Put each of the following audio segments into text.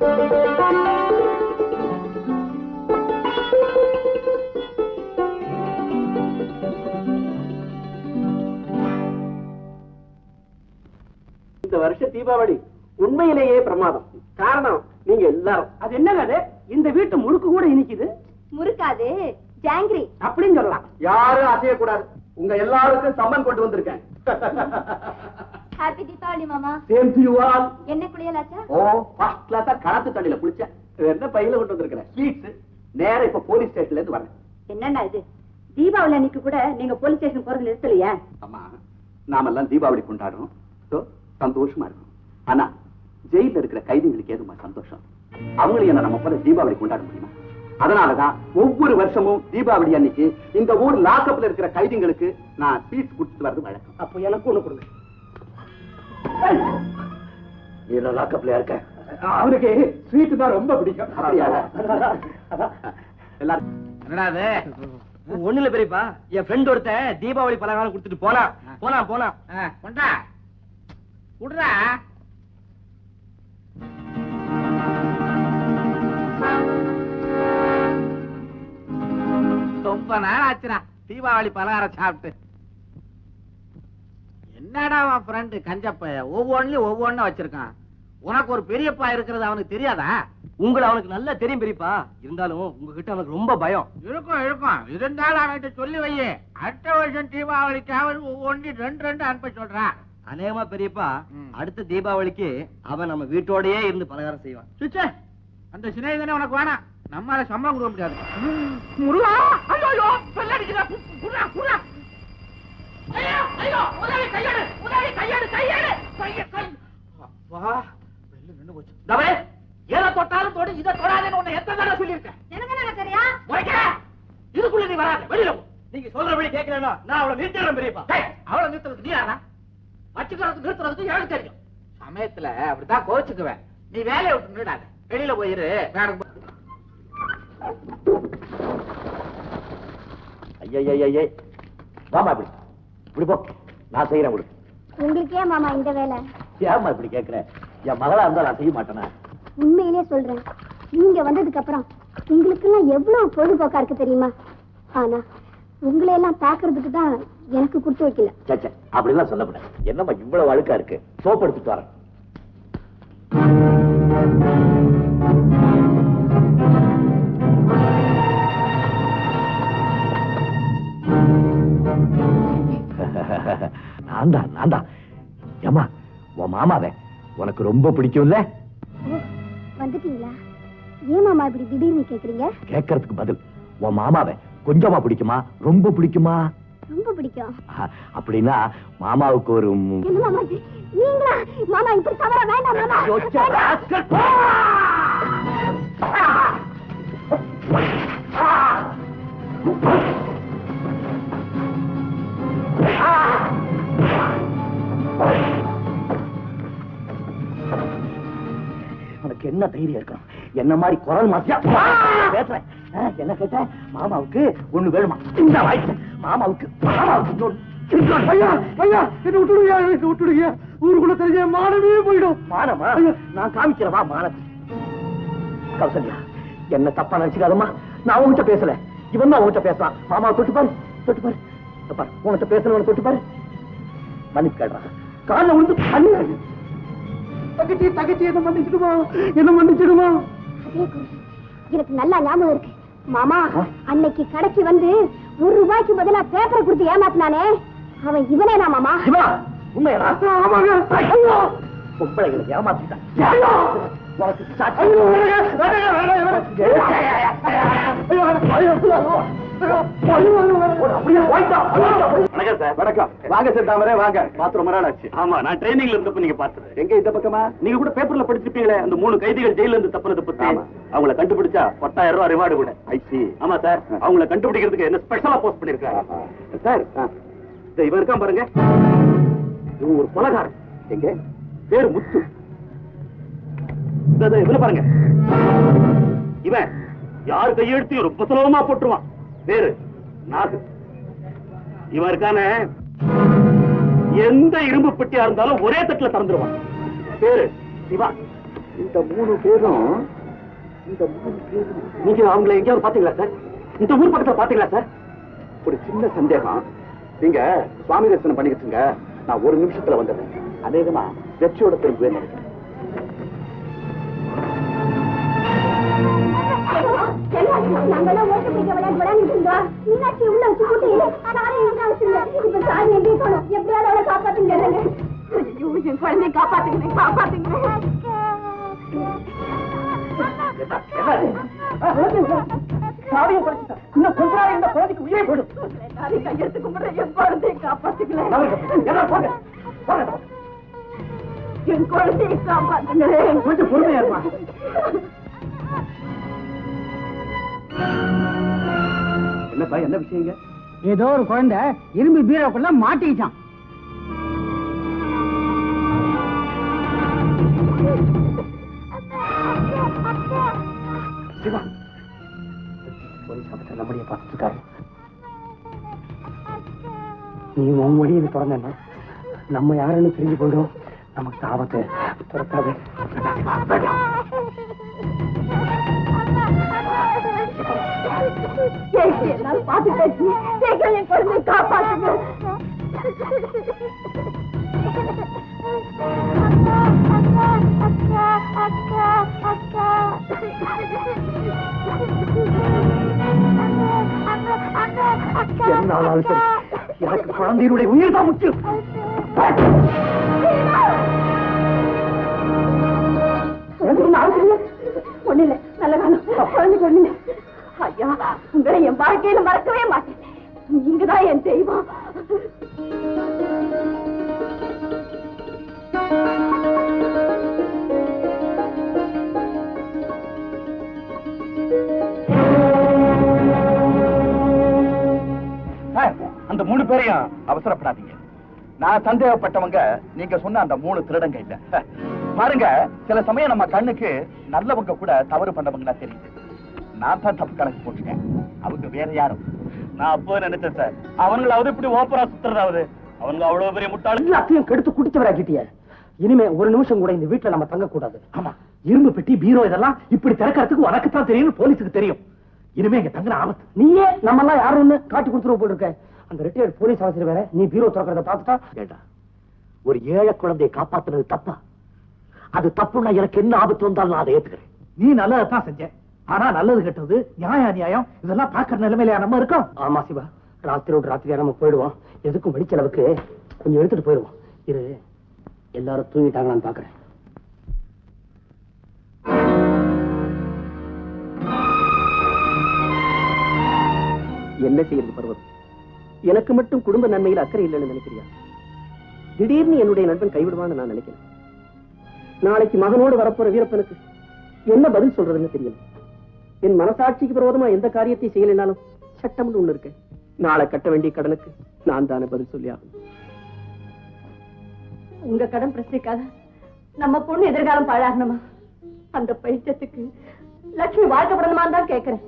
இந்த வருஷ தீபாவளி உண்மையிலேயே பிரமாதம். காரணம் நீங்க எல்லாரும். அது என்னங்க அது இந்த வீட்டு முறுக்கு கூட இனிக்குது. முறுக்காது ஜாங்கிரி. அப்படின்னு சொல்லலாம். யாரும் அசையக்கூடாது. உங்க எல்லாருக்கும் சம்மன் கொண்டு வந்திருக்கேன். ஹாப்பி தீபாவளி மாமா சேம் டு யூ ஆல் என்ன குளியலாச்சா? ஓ ஃபர்ஸ்ட் கிளாஸா கணத்து தண்ணியில குளிச்சேன். இது என்ன பையில கொண்டு வந்திருக்கிறேன் ஸ்வீட்ஸ் நேரா இப்ப போலீஸ் ஸ்டேஷன்ல இருந்து வரேன். என்னண்ணா இது? தீபாவளி அன்னைக்கு கூட நீங்க போலீஸ் ஸ்டேஷன் போறது நிறுத்தலையா? அம்மா நாமெல்லாம் தீபாவளி கொண்டாடுறோம். So, சந்தோஷமா இருக்கும். ஆனா ஜெயில இருக்கிற கைதிகளுக்கு ஏதுமா சந்தோஷம்? அவங்களையும் என்ன நம்ம போல தீபாவளி கொண்டாட முடியுமா? அதனாலதான் ஒவ்வொரு வருஷமும் தீபாவளி அன்னைக்கு இந்த ஊர் லாக்கப்ல இருக்கிற கைதிகளுக்கு நான் ஸ்வீட்ஸ் கொடுத்து வர்றது வழக்கம். அப்போ எனக்கு ஒண்ணு கொடுங்க. நீ லாக்கப்ல இருக்க? அவனுக்கு ஸ்வீட் தான் ரொம்ப பிடிக்கும். அப்படியா? எல்லாரும் என்னடா அது ஒண்ணு இல்ல பெரியப்பா என் ஃப்ரெண்ட் ஒருத்தன் தீபாவளி பலகாரம் கொடுத்துட்டு போனா போனா போனா கொண்டா. குடுறா. ரொம்ப நாள் ஆச்சுடா. தீபாவளி பலகாரம் சாப்பிட்டு. என்னடா உன் ஃப்ரெண்டு கஞ்சப்ப. ஒவ்வொன்றுலயும் ஒவ்வொன்னும் வச்சிருக்கான். உனக்கு ஒரு பெரியப்பா இருக்கிறது அவனுக்கு தெரியாதா? உங்களை அவனுக்கு நல்லா தெரியும் பெரியப்பா. இருந்தாலும் உங்ககிட்ட அவனுக்கு ரொம்ப பயம். இருக்கும் இருக்கும். இருந்தாலும் அவன்கிட்ட சொல்லி வையே. அடுத்த வருஷம் தீபாவளிக்காவது ஒவ்வொன்றையும் ரெண்டு ரெண்டு அனுப்ப சொல்றான் அநேகமா பெரியப்பா. அடுத்த தீபாவளிக்கு அவன் நம்ம வீட்டோடயே இருந்து பலகாரம் செய்வான். சுச்சே அந்த சிநேகிதனே உனக்கு வேணாம். நம்மால சம்பளம் கொடுக்க முடியாது. முருகா ஐயோ ஐயோ வெள்ளடிக்குதா குடுறா குடுறா ஐயோ ஐயோ உதவி கையெடு உதவி கையெடு கையெடு கைய கை வா வெள்ள நின்னு போச்சு தவறே ஏதோ தொட்டாலும் தொடு இதை தொடாதேன்னு உன்னை எத்தனை தடவை சொல்லியிருக்கேன் எனக்கு என்ன தெரியா உரைக்கிற இதுக்குள்ள நீ வராத வெளியில போ நீங்க நான் அவளை நிறுத்திடுறேன் பெரியப்பா. அவளை நிறுத்துறதுக்கு நீ யாரா வச்சுக்கிறதுக்கு நிறுத்துறதுக்கு எனக்கு தெரியும். சமயத்துல அப்படித்தான் கோச்சுக்குவேன் நீ வேலையை விட்டு நிடாத வெளியில போயிரு. வேணும் ஐயே வாமா இப்படி. இப்படி போ. நான் செய்யறேன் உங்களுக்கு உங்களுக்கு ஏன் மாமா இந்த வேலை? ஏமா இப்படி கேக்குறேன் என் மகளா இருந்தா நான் செய்ய மாட்டேனா? உண்மையிலே சொல்றேன். நீங்க வந்ததுக்கு அப்புறம் எங்களுக்கெல்லாம் எவ்வளவு பொழுதுபோக்கா இருக்கு தெரியுமா? ஆனா உங்களை எல்லாம் பாக்குறதுக்கு தான் எனக்கு கொடுத்து வைக்கல. சச்சா அப்படிலாம் சொல்லப்பட்டேன் என்னம்மா இவ்வளவு அழுக்கா இருக்கு? சோப் எடுத்துட்டு வரேன். நான் தான் நான் தான். ஏமா உன் மாமாவே உனக்கு ரொம்ப பிடிக்கும்ல? வந்துட்டீங்களா? ஏன் மாமா இப்படி திடீர்னு கேக்குறீங்க? கேட்கறதுக்கு பதில் உன் மாமாவை கொஞ்சமா பிடிக்குமா? ரொம்ப பிடிக்குமா? ரொம்ப பிடிக்கும். அப்படின்னா மாமாவுக்கு ஒரு மாமா இப்படி தவற வேண்டாம். உனக்கு என்ன தைரியம் இருக்கும்? என்ன மாதிரி குரல் மாத்தியா? பேசுறேன். என்ன கேட்ட மாமாவுக்கு ஒண்ணு வேணுமா? இந்த வாய்ப்பு மாமாவுக்கு மாமாவுக்கு. ஐயா ஐயா என்ன விட்டுடுங்க விட்டுடுங்க. ஊருக்குள்ள தெரிஞ்ச மானமே போயிடும். மானமா? நான் காமிக்கிறவா மானத்தை. கௌசல்யா என்ன தப்பா நினைச்சுக்காதம்மா. நான் உன்கிட்ட பேசல. இவன் தான் உன்கிட்ட பேசுறான். மாமா தொட்டு பாரு தொட்டு பாரு. பாரு உன்கிட்ட பேசணும் தொட்டு பாரு. மன்னிப்பு கேடுறான் காலில் விழுந்து பண்ணு தகச்சி தகச்சி என்ன மன்னிச்சிடுமா? என்ன மன்னிச்சிடுமா. எனக்கு நல்லா ஞாபகம் இருக்கு மாமா? அன்னைக்கு கடைக்கு வந்து ஒரு ரூபாய்க்கு பதிலா பேப்பரை கொடுத்து ஏமாத்தினானே அவன் இவனே தான் மாமா பொம்பளைகளை ஏமாத்திட்டான் உனக்கு வணக்கம் வாங்க சார் தாமரே வாங்க. பாத்து ரொம்ப நாள் ஆச்சு. ஆமா நான் ட்ரைனிங்ல இருந்தப்ப நீங்க பார்த்தது. எங்க இந்த பக்கமா? நீங்க கூட பேப்பர்ல படிச்சிருப்பீங்களே அந்த மூணு கைதிகள் ஜெயில இருந்து தப்புனது பத்தி. அவங்கள கண்டுபிடிச்சா பத்தாயிரம் ரூபாய் ரிவார்டு கூட. ஐசி ஆமா சார். அவங்கள கண்டுபிடிக்கிறதுக்கு என்ன ஸ்பெஷலா போஸ்ட் பண்ணிருக்காங்க சார் இவன் இருக்கான் பாருங்க. இவன் ஒரு கொலகாரன். எங்க? பேரு முத்து. இவனை பாருங்க. இவன் யார் கையெழுத்தையும் ரொம்ப சுலபமா போட்டுருவான். பேரு நாகு இவன் இருக்கானே? எந்த இரும்பு பெட்டியா இருந்தாலும் ஒரே தட்டுல திறந்துருவான். பேரு சிவா இந்த மூணு பேரும் இந்த மூணு பேரும். நீங்க அவங்கள எங்கேயாவது பாத்தீங்களா சார்? இந்த ஊர் பக்கத்துல பாத்தீங்களா சார்? ஒரு சின்ன சந்தேகம். நீங்க சுவாமி தரிசனம் பண்ணிக்கிட்டுங்க நான் ஒரு நிமிஷத்துல வந்துடுறேன். அநேகமா வெற்றியோட திரும்புவேன். நினைக்கிறேன் நாங்கெல்லாம் ஓட்டு பிடிக்க விளையாட்டு இருந்தோம் மீனாட்சி உள்ள வச்சு கூட்டி இப்ப எப்படியாவது அவளை காப்பாத்துங்க என் குழந்தைய காப்பாத்துங்க காப்பாத்துங்க. சாவியை குறைச்சிட்டேன் இன்னும் கொஞ்ச நாள் இந்த குழந்தைக்கு உயிரை போடும் கையெழுத்து கும்பிடுற என் குழந்தைய காப்பாத்துக்கல. எல்லாம் போங்க. போங்க என் குழந்தைய காப்பாத்துங்களே. கொஞ்சம் பொறுமையா இருமா. என்னப்பா என்ன விஷயங்க ஏதோ ஒரு குழந்தை இரும்பு பீரோக்குள்ள மாட்டிக்கிச்சான் சிவா போலீஸ் ஆபீசர் நம்மளைய பார்த்துட்டு இருக்காரு நீ உன் மொழியை திறந்தேன்னா நம்ம யாருன்னு தெரிஞ்சு போயிடும். நமக்கு ஆபத்து துறக்காது. என்னால சீக்கிரம் என் காப்பாத்துங்க சரி. எனக்கு குழந்தையினுடைய உயிர் தான் முக்கியம். ஒண்ணு இல்ல நல்ல காலம். குழந்தை பேரையும் அவசரப்படாதீங்க. நான் சந்தேகப்பட்டவங்க நீங்க சொன்ன அந்த மூணு திருடங்க இல்ல. பாருங்க சில சமயம் நம்ம கண்ணுக்கு நல்லவங்க கூட தவறு பண்ணவங்களா தெரியுது. நான் தான் தப்பு கணக்கு போட்டுட்டேன். அவங்க வேற யாரும் நான் அப்போ நினைச்சேன் சார். அவங்களாவது இப்படி ஓப்பரா சுத்துறதாவது. அவங்க அவ்வளவு பெரிய முட்டாளு. எல்லாத்தையும் கெடுத்து குடிச்சவராக்கிட்டிய. இனிமே ஒரு நிமிஷம் கூட இந்த வீட்டுல நம்ம தங்க கூடாது ஆமா. இரும்பு பெட்டி பீரோ இதெல்லாம் இப்படி திறக்கிறதுக்கு உனக்கு தான் தெரியும் போலீஸுக்கு தெரியும். இனிமே இங்க தங்குற ஆபத்து. நீயே நம்ம எல்லாம் யாருன்னு காட்டி கொடுத்துருவ போல இருக்க? அந்த ரிட்டையர்ட் போலீஸ் ஆஃபீஸர் வேற நீ பீரோ திறக்கிறத பார்த்துட்டா? கேட்டா ஒரு ஏழை குழந்தையை காப்பாத்துனது தப்பா? அது தப்புன்னா எனக்கு என்ன ஆபத்து வந்தாலும் நான் அதை ஏத்துக்கிறேன். நீ நல்லதான் செஞ்ச. ஆனா நல்லது கெட்டது நியாய அநியாயம் இதெல்லாம் பாக்குற நிலைமையில நம்ம இருக்கோம்? ஆமா சிவா ராத்திரியோட ராத்திரியா நம்ம போயிடுவோம். எதுக்கும் வெடிச்சளவுக்கு கொஞ்சம் எடுத்துட்டு போயிடுவோம். இரு எல்லாரும் தூங்கிட்டாங்களான்னு பாக்குறேன். என்ன செய்யறது பர்வதம் எனக்கு மட்டும் குடும்ப நன்மையில் அக்கறை இல்லைன்னு நினைக்கிறியா? திடீர்னு என்னுடைய நண்பன் கைவிடுவான்னு நான் நினைக்கிறேன். நாளைக்கு மகனோடு வரப்போற வீரப்பனுக்கு என்ன பதில் சொல்றதுன்னு தெரியல. என் மனசாட்சிக்கு விரோதமா எந்த காரியத்தையும் செய்யலைனாலும் சட்டம்னு ஒண்ணு இருக்கு. நாளை கட்ட வேண்டிய கடனுக்கு நான் தானே பதில் சொல்லி ஆகணும். உங்க கடன் பிரச்சனைக்காக நம்ம பொண்ணு எதிர்காலம் பாழாகணுமா? அந்த பைத்தியத்துக்கு லட்சுமி வாழ்க்கப்படணுமா தான் கேக்குறேன்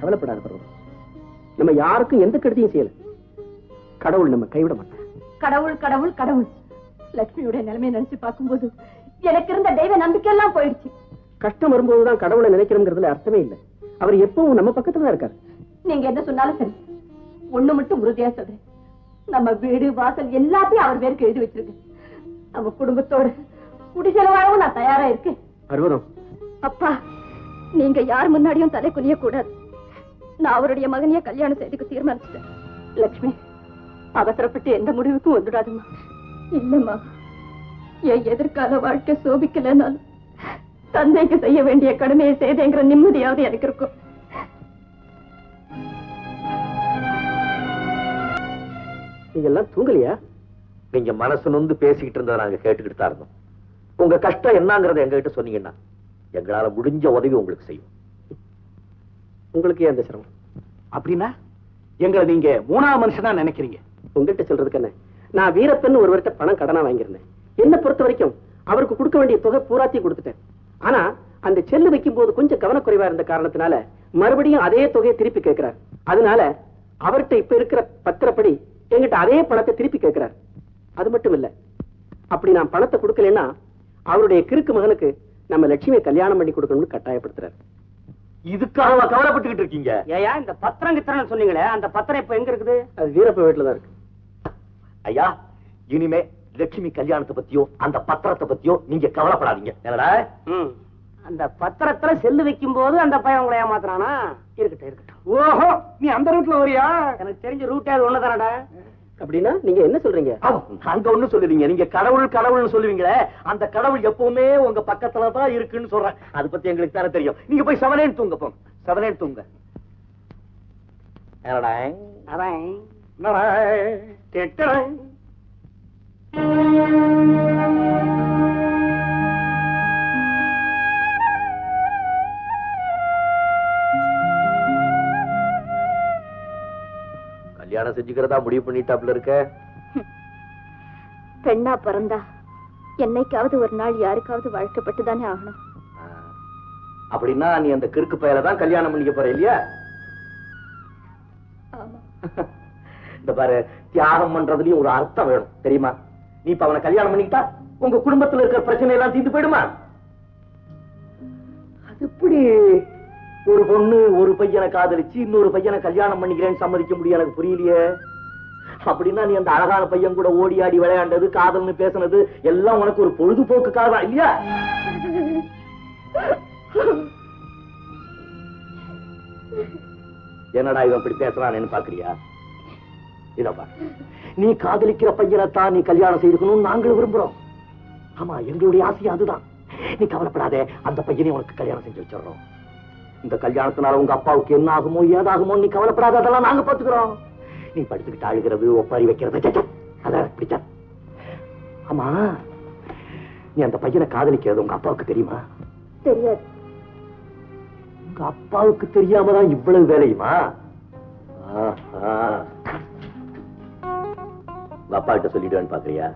கவலைப்படாத பர்வதம். நம்ம யாருக்கும் எந்த கெடுதியும் செய்யல. கடவுள் நம்ம கைவிட மாட்டார். கடவுள் கடவுள் கடவுள். லட்சுமியுடைய நிலைமையை நினைச்சு பார்க்கும்போது எனக்கு இருந்த தெய்வ நம்பிக்கை எல்லாம் போயிடுச்சு. கஷ்டம் வரும்போதுதான் கடவுளை நினைக்கிறோங்கிறதுல அர்த்தமே இல்லை. அவர் எப்பவும் நம்ம பக்கத்துல தான் இருக்காரு. நீங்க என்ன சொன்னாலும் சரி. ஒண்ணு மட்டும் உறுதியா சொல்றேன். நம்ம வீடு வாசல் எல்லாத்தையும் அவர் பேருக்கு எழுதி வச்சிருக்கேன் நம்ம குடும்பத்தோட குடிசெலவாகவும் நான் தயாரா இருக்கேன். பர்வதம் அப்பா நீங்க யார் முன்னாடியும் தலை குனிய கூடாது நான் அவருடைய மகனைய கல்யாணம் செய்துக்கு தீர்மானிச்சிட்டேன். லட்சுமி அவசரப்பட்டு எந்த முடிவுக்கும் வந்துடாதுமா இல்லம்மா என் எதிர்கால வாழ்க்கை சோபிக்கலனாலும் தந்தைக்கு செய்ய வேண்டிய கடமையை செய்தேங்கிற நிம்மதியாவது எனக்கு இருக்கும் நீங்க எல்லாம் தூங்கலையா? நீங்க மனசு நொந்து பேசிக்கிட்டு இருந்ததை நாங்க கேட்டுக்கிட்டு தான் இருந்தோம். உங்க கஷ்டம் என்னங்கறத எங்ககிட்ட சொன்னீங்கன்னா எங்களால முடிஞ்ச உதவி உங்களுக்கு செய்யும் உங்களுக்கு ஏன் அந்த சிரமம். அப்படின்னா எங்களை நீங்க மூணாவது மனுஷனா நினைக்கிறீங்க. உங்ககிட்ட சொல்றதுக்கு என்ன? நான் வீரப்பன் ஒருவர்கிட்ட பணம் கடனா வாங்கியிருந்தேன். என்ன பொறுத்த வரைக்கும் அவருக்கு கொடுக்க வேண்டிய தொகை பூராத்தையும் கொடுத்துட்டேன். ஆனா அந்த செல்லு வைக்கும் போது கொஞ்சம் கவனக்குறைவா இருந்த காரணத்தினால மறுபடியும் அதே தொகையை திருப்பி கேட்கிறார். அதனால அவர்கிட்ட இப்ப இருக்கிற பத்திரப்படி எங்கிட்ட அதே பணத்தை திருப்பி கேட்கிறார். அது மட்டும் இல்ல அப்படி நான் பணத்தை கொடுக்கலன்னா அவருடைய கிறுக்கு மகனுக்கு நம்ம லட்சுமியை கல்யாணம் பண்ணி கொடுக்கணும்னு கட்டாயப்படுத்துறாரு. இதுக்காக கவலைப்பட்டுக்கிட்டு இருக்கீங்க. ஏயா இந்த பத்திரம் கித்திரம் சொன்னீங்களே அந்த பத்திரம் இப்ப எங்க இருக்குது? அது வீரப்ப வீட்டுல தான் இருக்கு. ஐயா இனிமே லட்சுமி கல்யாணத்தை பத்தியோ அந்த பத்திரத்தை பத்தியோ நீங்க கவலைப்படாதீங்க. என்னடா. அந்த பத்திரத்துல செல்லு வைக்கும் போது அந்த பையன் உங்களை ஏமாத்துறானா? இருக்கட்டும் இருக்கட்டும். ஓஹோ நீ அந்த ரூட்ல வரியா? எனக்கு தெரிஞ்ச ரூட்டே அது ஒண்ணுதானடா? அப்படின்னா நீங்க என்ன சொல்றீங்க? அங்க ஒண்ணு சொல்லுவீங்க. நீங்க கடவுள் கடவுள்னு சொல்லுவீங்களே அந்த கடவுள் எப்பவுமே உங்க பக்கத்துல தான் இருக்குன்னு சொல்றேன். அதை பத்தி எங்களுக்கு தானே தெரியும். நீங்க போய் செவனேன் தூங்க போங்க செவனேன் தூங்க. என்னடா? கல்யாணம் செஞ்சுக்கிறதா முடிவு பண்ணிட்டாப்ல இருக்க? பெண்ணா பிறந்தா என்னைக்காவது ஒரு நாள் யாருக்காவது வாழ்க்கப்பட்டு தானே ஆகணும். அப்படின்னா நீ அந்த கிறுக்கு பயல தான் கல்யாணம் பண்ணிக்க போற இல்லையா? இந்த பாரு தியாகம் பண்றதுலயும் ஒரு அர்த்தம் வேணும் தெரியுமா? நீ இப்ப அவனை கல்யாணம் பண்ணிக்கிட்டா உங்க குடும்பத்துல இருக்கிற பிரச்சனை எல்லாம் தீர்ந்து போயிடுமா? அது எப்படி ஒரு பொண்ணு ஒரு பையனை காதலிச்சு இன்னொரு பையனை கல்யாணம் பண்ணிக்கிறேன்னு சம்மதிக்க முடியும் எனக்கு புரியலையே? அப்படின்னா நீ அந்த அழகான பையன் கூட ஓடி ஆடி விளையாண்டது காதல்னு பேசுனது எல்லாம் உனக்கு ஒரு பொழுதுபோக்குக்காக தான் இல்லையா? என்னடா இவன் இப்படி பேசுறான்னு பாக்குறியா? இதப்பா நீ காதலிக்கிற பையனைத்தான் நீ கல்யாணம் செய்துக்கணும்னு நாங்களும் விரும்புறோம். ஆமா எங்களுடைய ஆசையா அதுதான். நீ கவலைப்படாதே அந்த பையனை உனக்கு கல்யாணம் செஞ்சு வச்சிடறோம். இந்த கல்யாணத்தினால உங்க அப்பாவுக்கு என்ன ஆகுமோ ஏதாகுமோ நீ கவலைப்படாத அதெல்லாம் நாங்க பாத்துக்கிறோம் நீ படுத்துக்கிட்டு அழுகிறது ஒப்பாரி வைக்கிறது அதான் பிடிச்சா ஆமா நீ அந்த பையனை காதலிக்கிறது உங்க அப்பாவுக்கு தெரியுமா? தெரியாது. உங்க அப்பாவுக்கு தெரியாம தான் இவ்வளவு வேலையுமா? ஆஹா. உங்க அப்பா கிட்ட சொல்லிடுவேன்னு பாக்குறியா?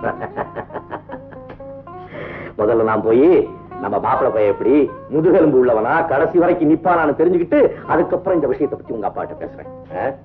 முதல்ல நான் போய் நம்ம மாப்பிள பையன் எப்படி? முதுகெலும்பு உள்ளவனா? கடைசி வரைக்கும் நிப்பானான்னு தெரிஞ்சுக்கிட்டு அதுக்கப்புறம் இந்த விஷயத்தை பத்தி உங்க அப்பாட்ட பேசுறேன்.